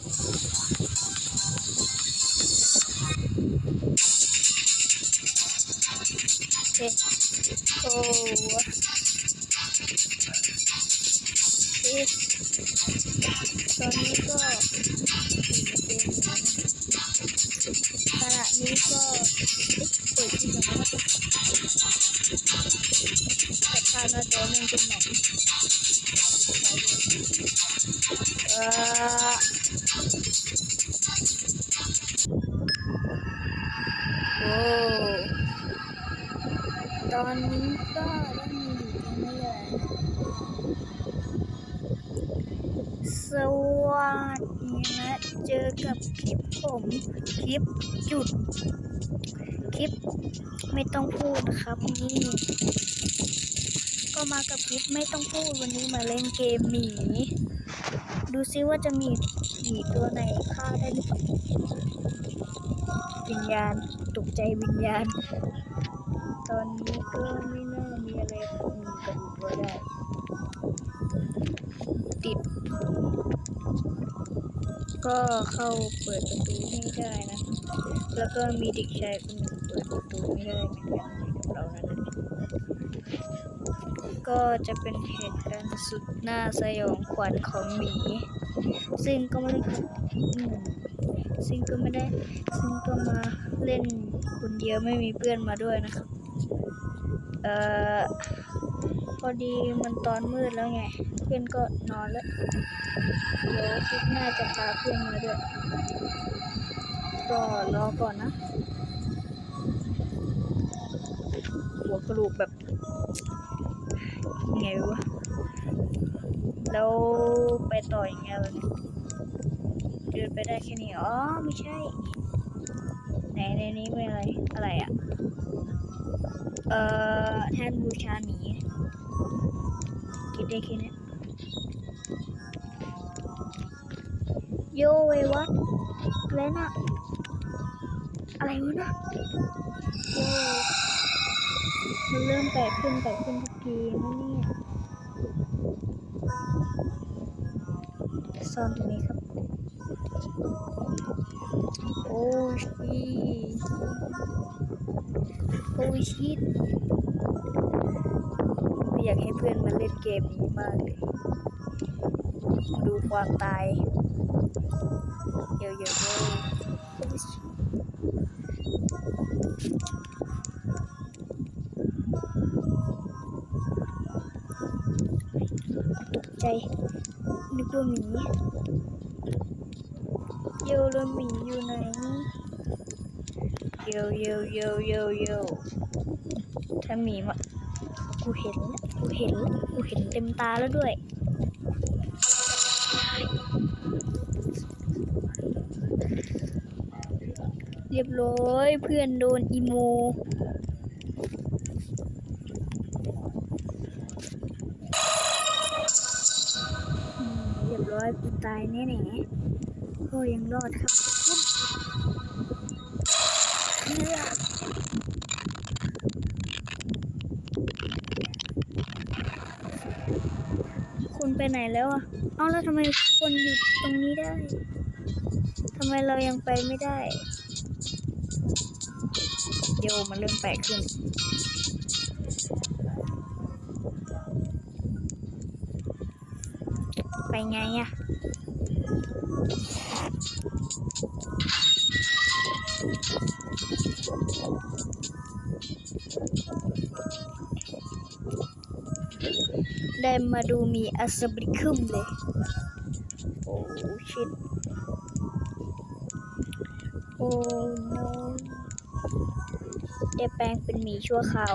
โอ้ตอนนี้ก็ขณะนี้ก็เปิดที่ไหนวแต่ภาพหน้าจอมันเป็นไหน สวัสดีนะเจอกับคลิปผมคลิปจุดคลิปไม่ต้องพูดครับนี่ก็มากับคลิปไม่ต้องพูดวันนี้มาเล่นเกมหมีดูซิว่าจะมีหมีตัวไหนฆ่าได้หรือเปล่าวิญญาณตกใจวิญญาณ ตอนนี้ก็ไม่น่ามีอะไรคงกับตัวได้ ติด ก็เข้าเปิดประตูไม่ได้นะ แล้วก็มีเด็กชายคนหนึ่งเปิดประตูไม่ได้เหมือนกันกับเรานั่นนะก็จะเป็นเหตุการณ์สุดน่าสยองขวัญของหมี ซึ่งก็ไม่ได้ซึ่งก็ไม่ได้ ซึ่งก็มาเล่นคนเดียวไม่มีเพื่อนมาด้วยนะครับ เอ่อ พอดีมันตอนมืดแล้วไง เพื่อนก็นอนแล้ว เดี๋ยวคลิปหน้าจะพาเพื่อนมาด้วย ก็รอก่อนนะ หัวกระดูกแบบไงวะ แล้วไปต่อยังไงวะเนี่ยเดินไปได้แค่นี้ อ๋อ ไม่ใช่ ไหนในนี้เป็นอะไร อะไรอะ่ะ เอ่อแทนบูชาหมีคิดได้แค่นี้โยเววัดแล้วนะอะไรวะนะโยมันเริ่มแปลกขึ้นแปลกขึ้นทุกทีนะเนี่ยซ่อนตรงนี้ครับ โอ้ชี โอ้ชิตไม่อยากให้เพื่อนมาเล่นเกมนี้มากเลยดูความตายเยอะๆเลยตกใจนึกว่าหมีโยแล้วหมีอยู่ไหน โยโยโยโยโยถ้ามีมากูเห็นกูเห็นกูเห็นเต็มตาแล้วด้วยเรียบร้อยเพื่อนโดนอีโมเรียบร้อยกูตายแน่ๆโอ้ยังรอดครับคุณเลือกคุณ ไปไหนแล้วอะ เอ้าแล้วทำไมคนอยู่ตรงนี้ได้ทำไมเรายังไปไม่ได้ เดี๋ยวมันเริ่มแปลกขึ้น ไปไงอะ มาดูมีอัสบริคึมเลย โอ้ชิดโอ้โนได้แปลงเป็นหมีชั่วคราว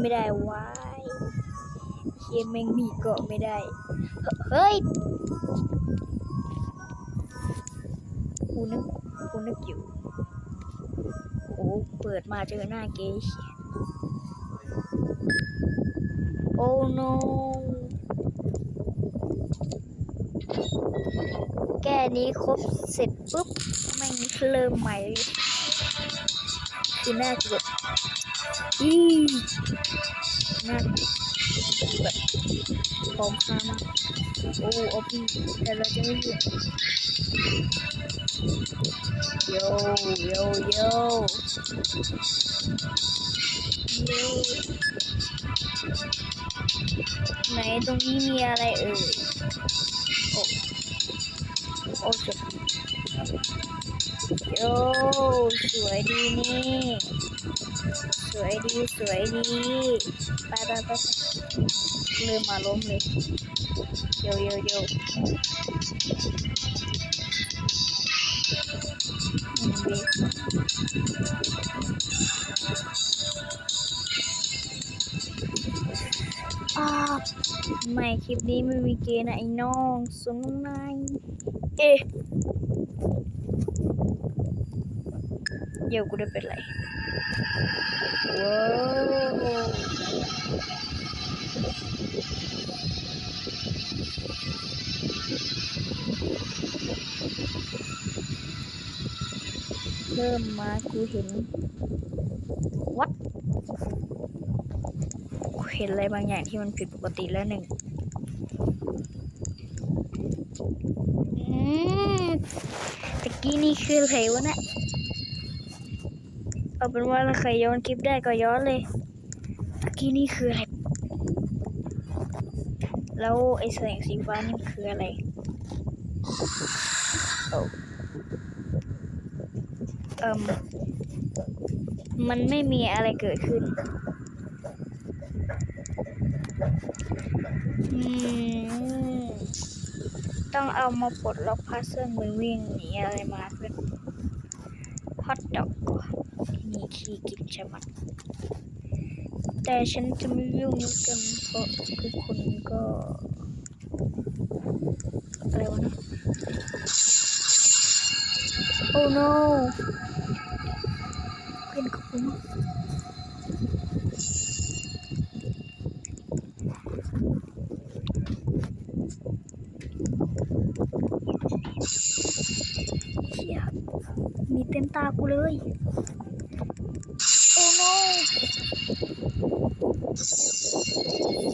ไม่ได้วายเคียนแมงมีเกาะไม่ได้ เฮ้ยกูนึกกูนึกอยู่โอ้เปิดมาเจอหน้าเกย์โอ้ no แก้นี้ครบเสร็จปุ๊บแมันเริ่มใหม่คือน่าเกลียดอี น่าแบบพร้อมค่ามากโอ้โอพีแต่เราจะไม่หยุดโยโยโยโยไหนตรงนี้มีอะไรเอ่ยโอ้โอ้จบโอ้สวยดีนี่ สวยดีสวยดีไปไปไปเริ่มมาล้มเลยโยโยโยอืมดีอ้ ไม่คลิปนี้ไม่มีเกนะไอ้น้องสนนายเอ๊ะเดี๋ยวกูได้เป็นไรว้าวเริ่มมากูเห็นวัด เห็นอะไรบางอย่างที่มันผิดปกติแล้วหนึ่งอืมตะกี้นี่คืออะไรวะเนี่ยเอาเป็นว่าถ้าใครย้อนคลิปได้ก็ย้อนเลยตะกี้นี่คืออะไร แล้วไอ้แสงสีฟ้านี่คืออะไรโอ้เอิมมันไม่มีอะไรเกิดขึ้นอืม ต้องเอามาปลดล็อกพัซเซิลมือวิ่งหนีอะไรมาเพื่อนฮอตดอกมีขี้กินใช่ไหมแต่ฉันจะไม่ยุ่งยุ่งกันเพราะทุกคนก็อะไรวะนะโอ้ no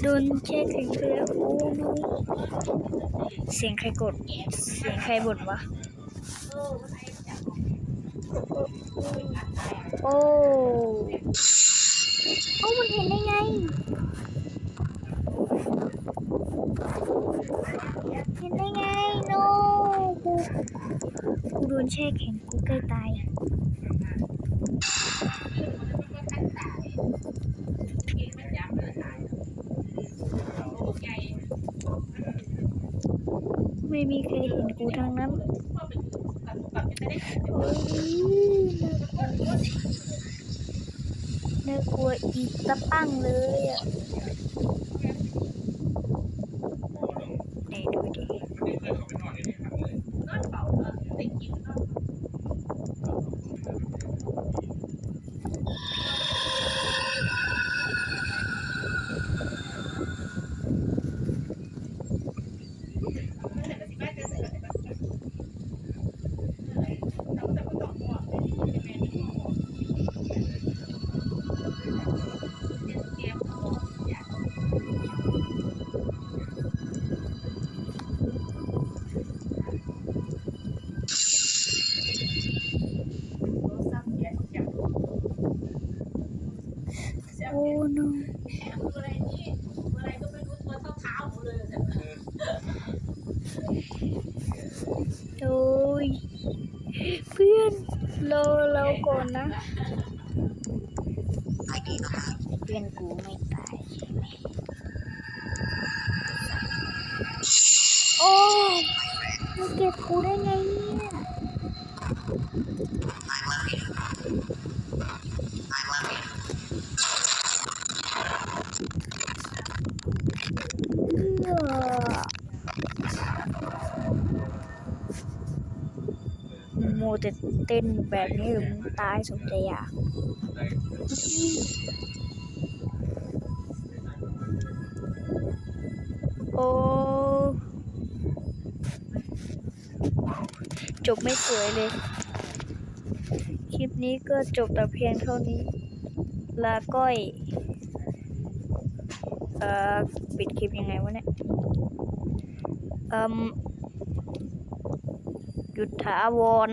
โดนแช่แข็งไปแล้วโอ้นเสียงใครกด เสียงใครบ่นวะ โอ้ โอ้ มันเห็นได้ไง เห็นได้ไง กูโดนแช่แข็งกูใกล้ตายไม่มีใครเห็นกูทั้งนั้นโอ้ยน่ากลัวอีตะปั้งเลยอะ โอ้ยเพื่อนเราเราก่อนนะเพื่อนกูไม่ตายใช่ไหมโอ้ยมาเก็บกูได้ไงเนี่ย เอื้อโม แต่เต้นแบบนี้หรือมึงตายสมใจอยากโอ้จบไม่สวยเลย คลิปนี้ก็จบแต่เพียงเท่านี้ ลาก้อย เอ่อ ปิดคลิปยังไงวะเนี่ยเอ่มหยุดถาวร